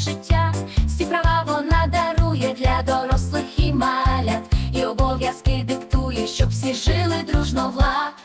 життя, всі права вона дарує для дорослих і малят, і обов'язки диктує, щоб всі жили дружно влад.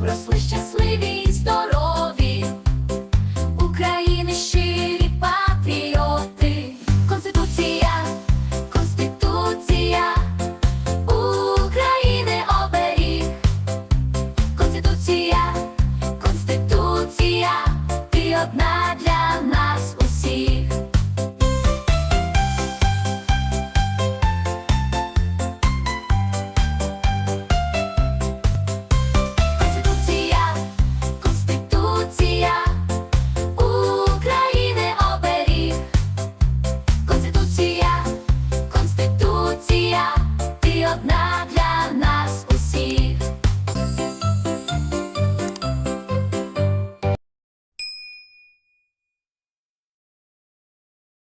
просли щасливі і здорові, України щирі патріоти, Конституція, Конституція, України оберіг, Конституція, Конституція, ти одна.